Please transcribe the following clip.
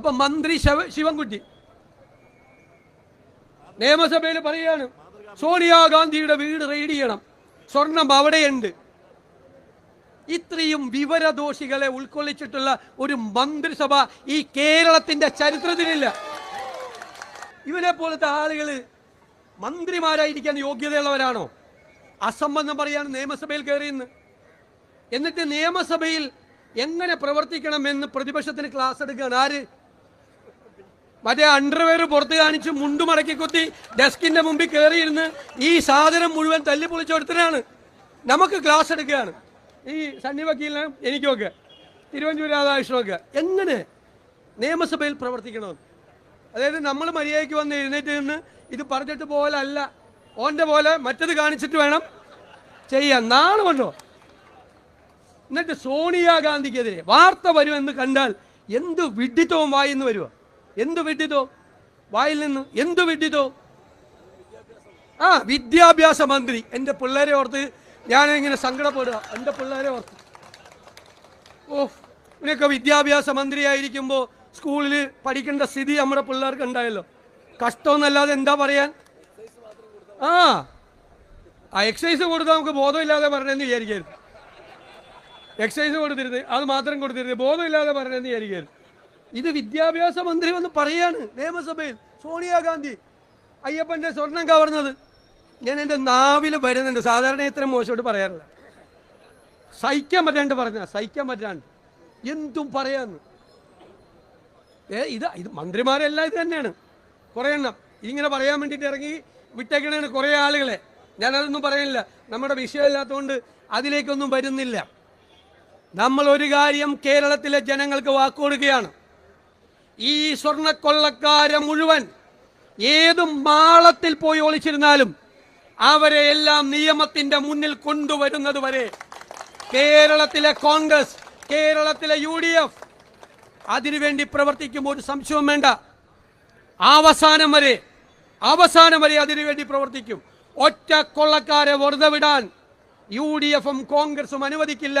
അപ്പൊ മന്ത്രി ശവ- ശിവൻകുട്ടി. നിയമസഭയിൽ പറയാണ് സോണിയാഗാന്ധിയുടെ വീട് റെയ്ഡ് ചെയ്യണം. സ്വർണം അവിടെയുണ്ട്. ഇത്രയും വിവരദോഷികളെ ഉൾക്കൊള്ളിച്ചിട്ടുള്ള ഒരു മന്ത്രിസഭ ഈ കേരളത്തിന്റെ ചരിത്രത്തിലില്ല. ഇവരെ പോലത്തെ ആളുകൾ മന്ത്രിമാരായിരിക്കാൻ യോഗ്യതയുള്ളവരാണോ? അസംബന്ധം പറയാൻ നിയമസഭയിൽ കയറിയെന്ന് എന്നിട്ട് നിയമസഭയിൽ എങ്ങനെ പ്രവർത്തിക്കണമെന്ന് പ്രതിപക്ഷത്തിന് ക്ലാസ് എടുക്കുകയാണ്? ആര്? മറ്റേ അണ്ടർവെയർ പുറത്ത് കാണിച്ച് മുണ്ടു മടക്കി കുത്തി ഡെസ്കിന്റെ മുമ്പിൽ കയറിയിരുന്ന് ഈ സാധനം മുഴുവൻ തല്ലി പൊളിച്ചെടുത്തിനാണ് നമുക്ക് ക്ലാസ് എടുക്കുകയാണ്. ഈ സണ്ണി വക്കീലിന് എനിക്കൊക്കെ തിരുവഞ്ചൂർ രാധാകൃഷ്ണനൊക്കെ എങ്ങനെ നിയമസഭയിൽ പ്രവർത്തിക്കണമെന്ന് അതായത് നമ്മൾ മര്യാദയ്ക്ക് വന്ന് എഴുന്നേറ്റ് നിന്ന് ഇത് പറഞ്ഞിട്ട് പോലെ അല്ല ഓന്റെ പോലെ മറ്റത് കാണിച്ചിട്ട് വേണം ചെയ്യാൻ. നാളെ കൊണ്ടോ എന്നിട്ട് സോണിയാഗാന്ധിക്കെതിരെ വാർത്ത വരുമെന്ന് കണ്ടാൽ എന്ത് വിഡിത്തവും വായിന്ന് വരുമോ എന്ത് വിട്ടിതോ? വായിൽ നിന്ന് എന്തു വിട്ടിതോ? ആ വിദ്യാഭ്യാസ മന്ത്രി. എന്റെ പിള്ളേരെ ഓർത്ത് ഞാനിങ്ങനെ സങ്കടപ്പെടുക. എന്റെ പിള്ളേരെ ഓർത്ത്. ഓ ഇവനൊക്കെ വിദ്യാഭ്യാസ മന്ത്രിയായിരിക്കുമ്പോൾ സ്കൂളിൽ പഠിക്കേണ്ട സ്ഥിതി നമ്മുടെ പിള്ളേർക്ക് ഉണ്ടായല്ലോ. കഷ്ടമെന്നല്ലാതെ എന്താ പറയാൻ? ആ ആ എക്സസൈസ് കൊടുത്താൽ നമുക്ക് ബോധമില്ലാതെ പറഞ്ഞെന്ന് വിചാരിക്കരുത്. എക്സസൈസ് കൊടുത്തിരുന്നത് അത് മാത്രം കൊടുത്തിരുന്നത് ബോധമില്ലാതെ പറഞ്ഞെന്ന് വിചാരിക്കരുത്. ഇത് വിദ്യാഭ്യാസ മന്ത്രി വന്ന് പറയാണ് നിയമസഭയിൽ. സോണിയാഗാന്ധി അയ്യപ്പന്റെ സ്വർണം കവർന്നത്. ഞാൻ എന്റെ നാവിൽ വരുന്നുണ്ട്. സാധാരണ ഇത്ര മോശമായിട്ട് പറയാറില്ല. സഹിക്കാൻ പറ്റാണ്ട് പറഞ്ഞ സഹിക്കാൻ പറ്റാണ്ട്. എന്തും പറയാന്ന്. ഏ ഇത് ഇത് മന്ത്രിമാരെല്ലാം ഇത് തന്നെയാണ്. കുറേ എണ്ണം. ഇങ്ങനെ പറയാൻ വേണ്ടിയിട്ട് ഇറങ്ങി വിട്ടേക്കണേണ് കുറേ ആളുകളെ. ഞാനതൊന്നും പറയുന്നില്ല നമ്മുടെ വിഷയമില്ലാത്തതുകൊണ്ട് അതിലേക്കൊന്നും വരുന്നില്ല. നമ്മൾ ഒരു കാര്യം കേരളത്തിലെ ജനങ്ങൾക്ക് വാക്കുകൊടുക്കുകയാണ് ഈ സ്വർണക്കൊള്ളക്കാരെ മുഴുവൻ ഏതും മാളത്തിൽ പോയി ഒളിച്ചിരുന്നാലും അവരെ എല്ലാം നിയമത്തിന്റെ മുന്നിൽ കൊണ്ടുവരുന്നത് വരെ കേരളത്തിലെ കോൺഗ്രസ് കേരളത്തിലെ യു ഡി എഫ് അതിനുവേണ്ടി പ്രവർത്തിക്കുമ്പോൾ ഒരു സംശയവും വേണ്ട. അവസാനം വരെ അവസാനം വരെ അതിനുവേണ്ടി പ്രവർത്തിക്കും. ഒറ്റ കൊള്ളക്കാരെ വെറുതെ വിടാൻ യു ഡി എഫും കോൺഗ്രസും അനുവദിക്കില്ല.